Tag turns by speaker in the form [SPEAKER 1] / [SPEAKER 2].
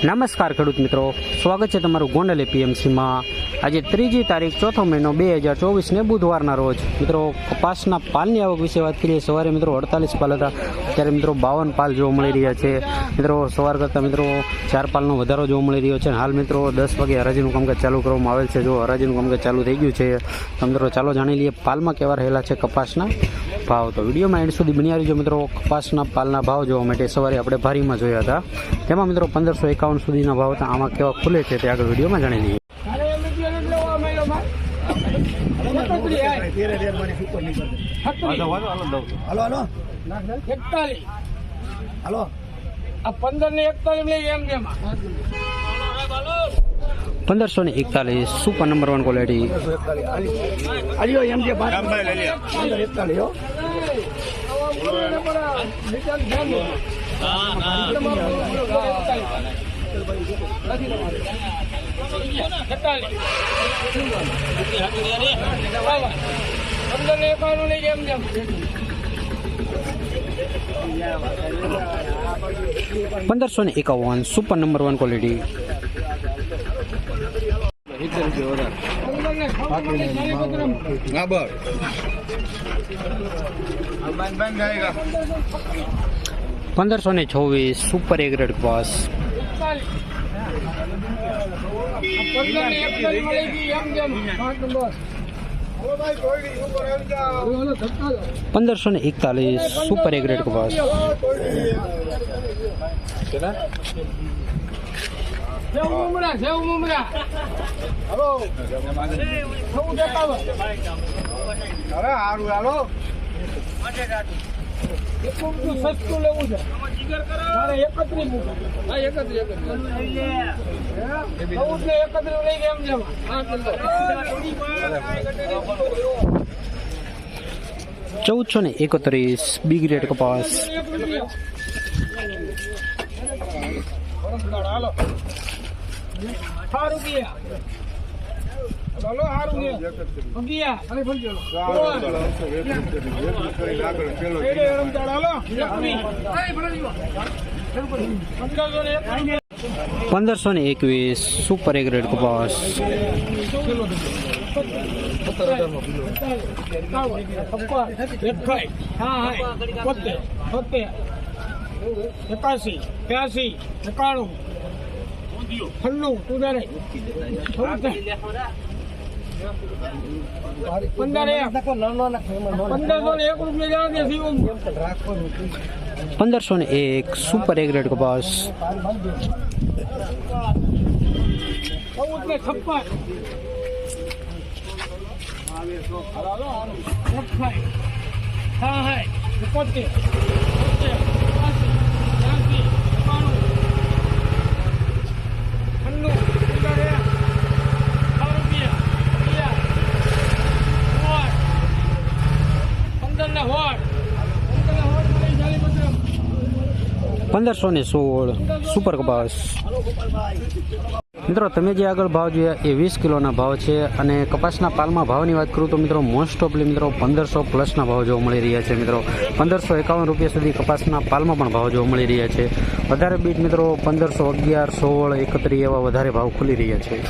[SPEAKER 1] નમસ્કાર ખેડૂત મિત્રો. સ્વાગત છે તમારું ગોંડલ એપીએમસીમાં. આજે ત્રીજી તારીખ, ચોથો મહિનો બે હજાર ચોવીસને બુધવારના રોજ. મિત્રો, કપાસના પાલની આવક વિશે વાત કરીએ. સવારે મિત્રો અડતાલીસ પાલ હતા. અત્યારે મિત્રો બાવન પાલ જોવા મળી રહ્યા છે. મિત્રો, સવાર કરતાં મિત્રો ચાર પાલનો વધારો જોવા મળી રહ્યો છે. હાલ મિત્રો દસ વાગે હરાજીનું કામકાજ ચાલુ કરવામાં આવેલ છે. જો હરાજીનું કામકાજ ચાલુ થઈ ગયું છે મિત્રો ચાલો જાણી લઈએ પાલમાં કેવા રહેલા છે કપાસના. ભાવ તો વિડીયોમાં એન્ડ સુધી બની રહીજો મિત્રો. કપાસના પાલના ભાવ જોવા માટે સવારે આપણે ભારીમાં જોયા હતા. તેમાં મિત્રો પંદરસો એકાવન સુધીના ભાવ હતા. આમાં કેવા ખુલે છે તે આગળ વિડીયોમાં જાણી લઈએ.
[SPEAKER 2] હાલો હાલો
[SPEAKER 3] એકતાલીસ.
[SPEAKER 2] હાલો.
[SPEAKER 3] આ પંદર ને એકતાલીસ એમ જેમ
[SPEAKER 1] પંદરસો ને એકતાલીસ સુપર નંબર વન ક્વોલિટી પંદરસો ને એકાવન સુપર નંબર વન ક્વોલિટી
[SPEAKER 3] પંદર ને છપ્પન લઈ ચાલીસ પંદર
[SPEAKER 1] પંદરસો ને છવ્વીસ સુપર એ ગ્રેડ કપાસ
[SPEAKER 3] એકતાલીસ પંદર ને એમ જેમ પાંચ નંબર
[SPEAKER 1] પંદરસો ને એકતાલીસ સુપર એગ્રેડ ગ્રેડ કપાસ
[SPEAKER 3] મુમરા મુમરા. સસ્તું લેવું છે. મારે એકત્રીસ મૂકો હા ચૌદ ને એમ જેમ.
[SPEAKER 1] ચૌદસો ને એકત્રીસ. બી ગ્રેડ કપાસ.
[SPEAKER 3] હાલો. સારું ગયા. હાલો સારું ગયા. ગયા. અને ફરી ચાલો
[SPEAKER 1] પંદરસો ને એકવીસ સુપર એ ગ્રેડ કપાસ.
[SPEAKER 3] એકાસી ત્યાસી એકાણું છન્નું તુદારે પંદર એક પંદરસો ને એક રૂપિયા જવા દે શિવમ.
[SPEAKER 1] પંદરસો ને એક સુપર એ ગ્રેડ કપાસ
[SPEAKER 3] ચૌદ ને છપ્પન. છપ્પન હા હા એકોતેર બોતેર, એકાસી, ત્યાસી, એકાણું, છન્નું, પંદર એક, સો રૂપિયા, અગિયાર, સોળ, પંદર ને સોળ, પંદર ને સોળ મળી ચાલી પંદર.
[SPEAKER 1] પંદરસો ને સોળ. સુપર કપાસ મિત્રો, તમે જે આગળ ભાવ જોયા એ વીસ કિલોના ભાવ છે અને કપાસના પાલમાં ભાવની વાત કરું તો મિત્રો મોસ્ટ ઓફલી મિત્રો, પંદરસો પ્લસના ભાવ જોવા મળી રહ્યા છે મિત્રો. પંદરસો એકાવન રૂપિયા સુધી કપાસના પાલમાં પણ ભાવ જોવા મળી રહ્યા છે. વધારે બીટ મિત્રો, પંદરસો અગિયાર, સોળ એકત્રીસ એવા વધારે ભાવ ખુલી રહ્યા છે.